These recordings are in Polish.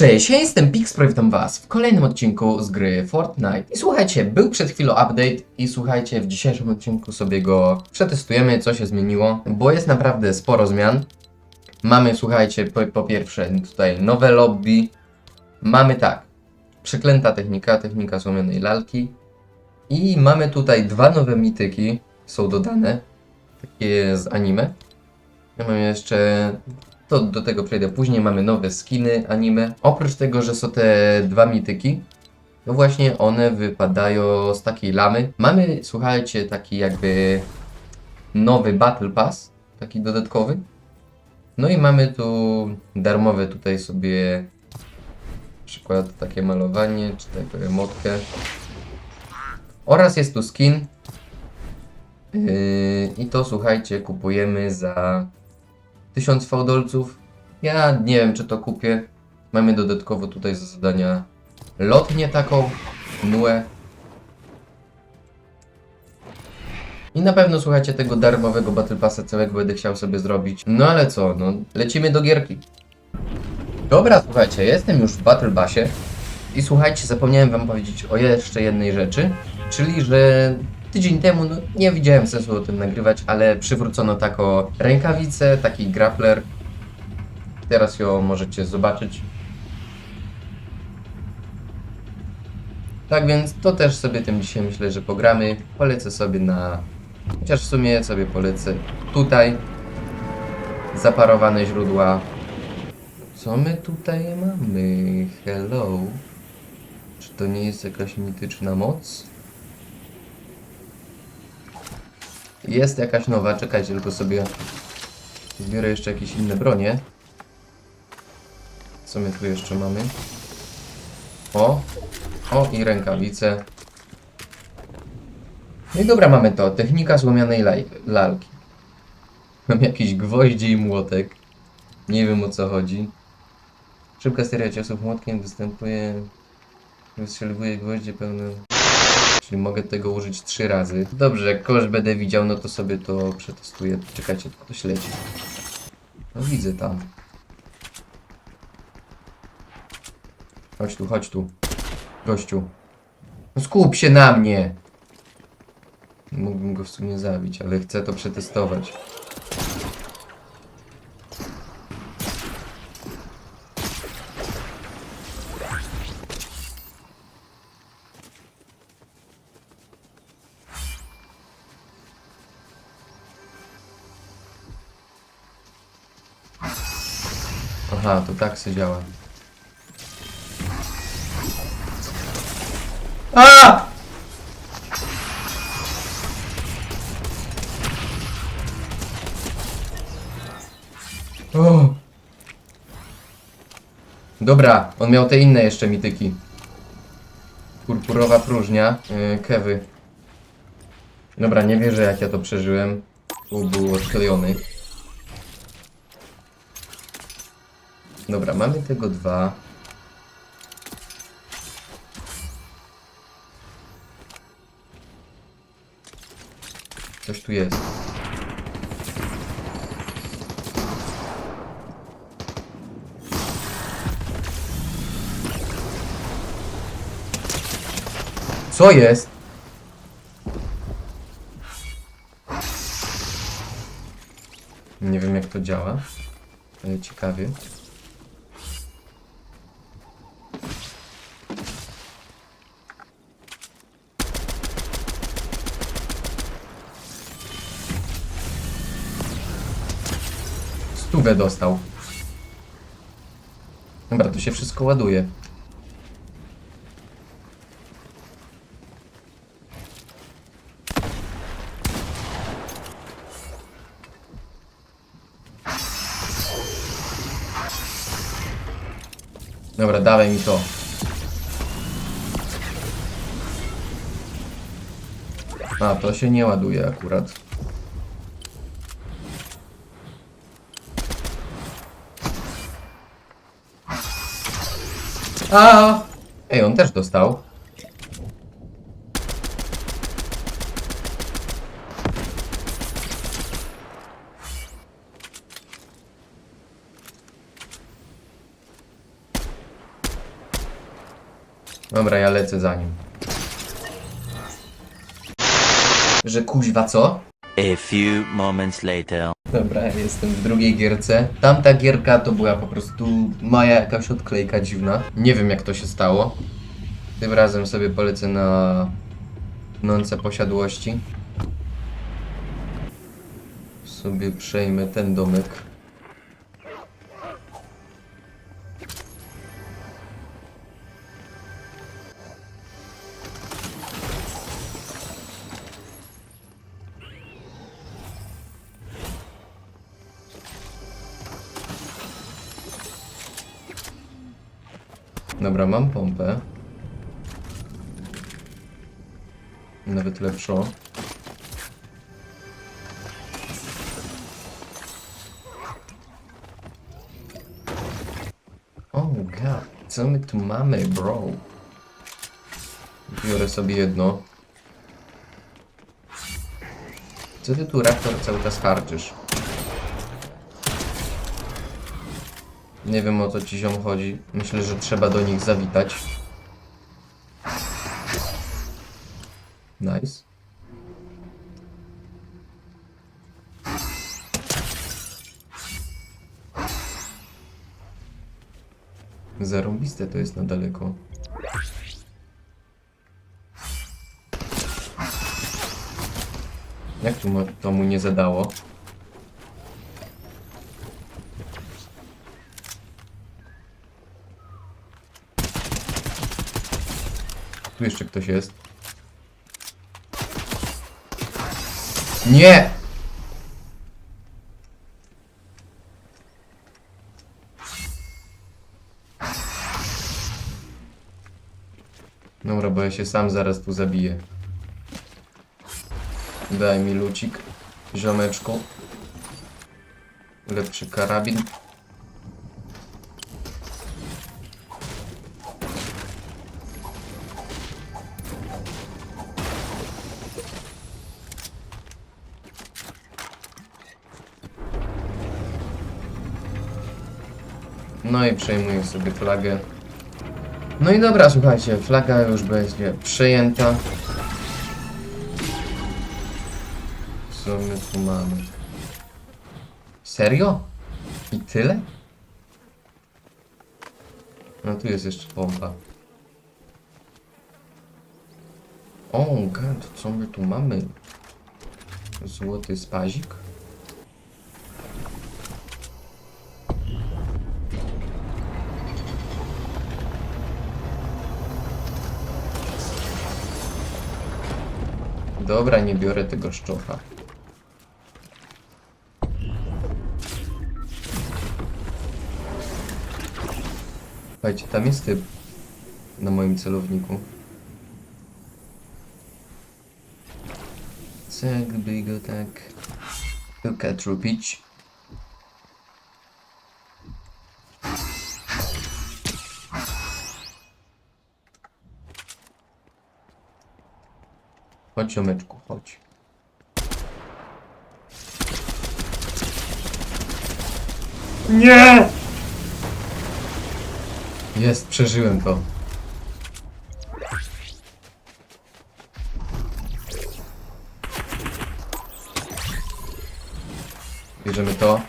Cześć, ja jestem Pixpro witam was w kolejnym odcinku z gry Fortnite. I słuchajcie, był przed chwilą update i słuchajcie, w dzisiejszym odcinku sobie go przetestujemy, co się zmieniło, bo jest naprawdę sporo zmian. Mamy, słuchajcie, po, po pierwsze tutaj nowe lobby. Mamy tak, przeklęta technika, technika słomianej lalki. I mamy tutaj dwa nowe mityki, są dodane, takie z anime. Ja mam jeszcze to do tego przejdę później. Mamy nowe skiny anime. Oprócz tego, że są te dwa mityki, to właśnie one wypadają z takiej lamy. Mamy, słuchajcie, taki jakby nowy Battle Pass, taki dodatkowy. No i mamy tu darmowe tutaj sobie na przykład takie malowanie, czy taką emotkę. Oraz jest tu skin. Yy, I to słuchajcie, kupujemy za 1000 fałdolców. Ja nie wiem, czy to kupię. Mamy dodatkowo tutaj za zadania lotnię taką, nuę. I na pewno słuchajcie tego darmowego Battle Passa całego będę chciał sobie zrobić. No ale co, no lecimy do gierki. Dobra, słuchajcie, jestem już w Battle Passie. I słuchajcie, zapomniałem wam powiedzieć o jeszcze jednej rzeczy, czyli że tydzień temu no, nie widziałem sensu o tym nagrywać, ale przywrócono taką rękawicę, taki grappler. Teraz ją możecie zobaczyć. Tak więc to też sobie tym dzisiaj myślę, że pogramy. Polecę sobie na... Chociaż w sumie sobie polecę tutaj. Zaparowane źródła. Co my tutaj mamy? Hello. Czy to nie jest jakaś mityczna moc? Jest jakaś nowa, czekajcie, tylko sobie zbiorę jeszcze jakieś inne bronie. Co my tu jeszcze mamy? O! O, i rękawice. No i dobra, mamy to. Technika złomianej lalki. Mam jakieś gwoździe i młotek. Nie wiem o co chodzi. Szybka seria ciosów młotkiem występuje... Wystrzeliwuje gwoździe pełne... Czyli mogę tego użyć trzy razy. Dobrze, jak kogoś będę widział, no to sobie to przetestuję. Czekajcie, to ktoś leci. No widzę tam. Chodź tu, chodź tu. Gościu. No skup się na mnie! Mógłbym go w sumie zabić, ale chcę to przetestować. Aha, to tak się działa. A! O! Dobra, on miał te inne jeszcze mityki. Purpurowa próżnia, yy, kewy. Dobra, nie wierzę jak ja to przeżyłem. Był odklejony. Dobra, mamy tego dwa. Coś tu jest. Co jest? Nie wiem jak to działa, ale ciekawie. Stówę dostał. Dobra, to się wszystko ładuje. Dobra, dawaj mi to. A, to się nie ładuje akurat. A! Ej, on też dostał. Dobra, ja lecę za nim. Że kuźwa co? A few moments later. Dobra, jestem w drugiej gierce. Tamta gierka to była po prostu moja jakaś odklejka dziwna. Nie wiem jak to się stało. Tym razem sobie polecę na pnące posiadłości. Sobie przejmę ten domek. Dobra, mam pompę. Nawet lepszą. Oh god, co my tu mamy, bro? Biorę sobie jedno. Co ty tu, raptor, cały czas harczysz? Nie wiem o co ci ziom chodzi. Myślę, że trzeba do nich zawitać. Nice. Zarąbiste to jest na daleko. Jak tu to mu nie zadało? Tu jeszcze ktoś jest. Nie! Dobra, bo ja się sam zaraz tu zabiję. Daj mi lucik, ziomeczku. Lepszy karabin. No i przejmuję sobie flagę. No i dobra, słuchajcie, flaga już będzie przejęta. Co my tu mamy? Serio? I tyle? No tu jest jeszcze pompa. O, gad, co my tu mamy? Złoty spazik? Dobra, nie biorę tego szczocha. Słuchajcie, tam jest typ na moim celowniku. Co jakby go tak tylko trupić? Chodź, ziomeczku, chodź. Nie! Jest, przeżyłem to. Bierzemy to.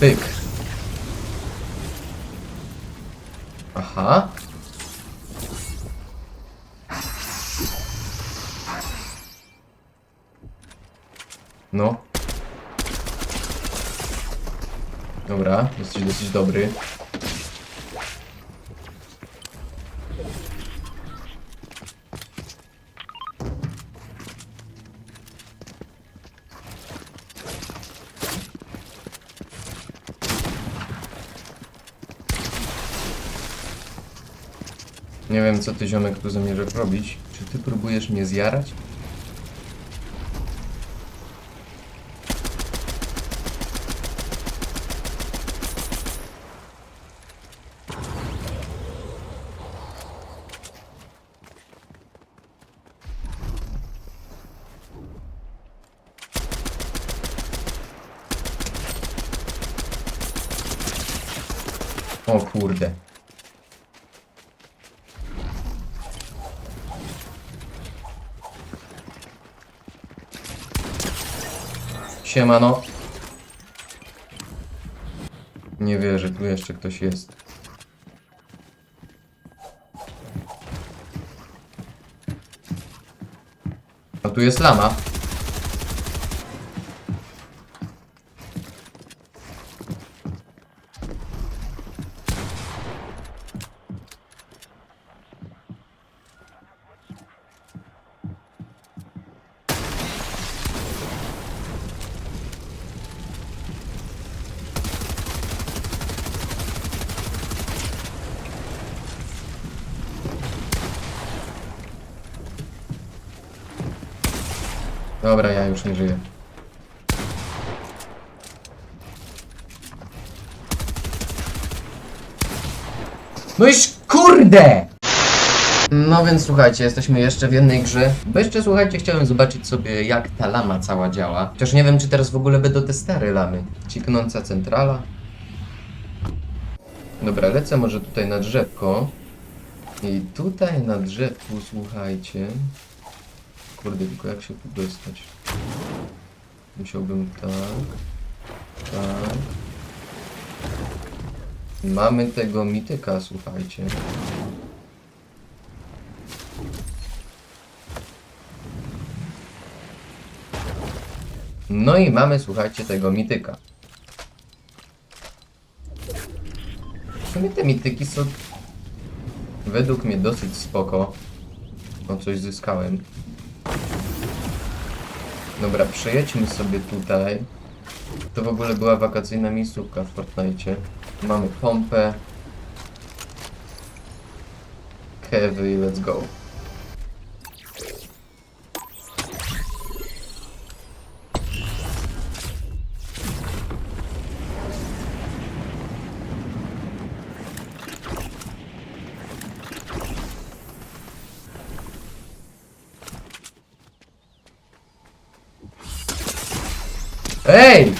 Pyk. Aha. No. Dobra, jesteś dosyć dobry. Nie wiem, co ty ziomek tu zamierzasz robić. Czy ty próbujesz mnie zjarać? O kurde. Siemano. Nie wierzę, tu jeszcze ktoś jest. A tu jest lama. Dobra, ja już nie żyję. No iż kurde! No więc słuchajcie, jesteśmy jeszcze w jednej grze. Bo jeszcze słuchajcie, chciałem zobaczyć sobie jak ta lama cała działa. Chociaż nie wiem czy teraz w ogóle będą te stare lamy. Ciknąca centrala. Dobra, lecę może tutaj na drzewko. I tutaj na drzewku, słuchajcie. Kurde, tylko jak się tu dostać? Musiałbym tak. Tak. Mamy tego mityka, słuchajcie. No i mamy, słuchajcie, tego mityka. W sumie te mityki są według mnie dosyć spoko. O, coś zyskałem. Dobra, przejedźmy sobie tutaj. To w ogóle była wakacyjna miejscówka w Fortnite. Mamy pompę. Kewy i let's go. Ej!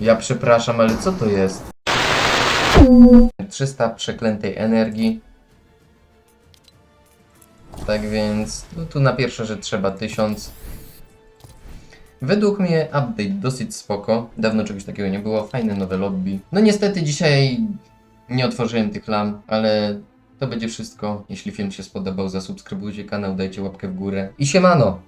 Ja przepraszam, ale co to jest? 300 przeklętej energii. Tak więc, no tu na pierwsze, że trzeba 1000. Według mnie update dosyć spoko. Dawno czegoś takiego nie było. Fajne nowe lobby. No niestety dzisiaj nie otworzyłem tych lam, ale to będzie wszystko. Jeśli film się spodobał, zasubskrybujcie kanał, dajcie łapkę w górę. I siemano!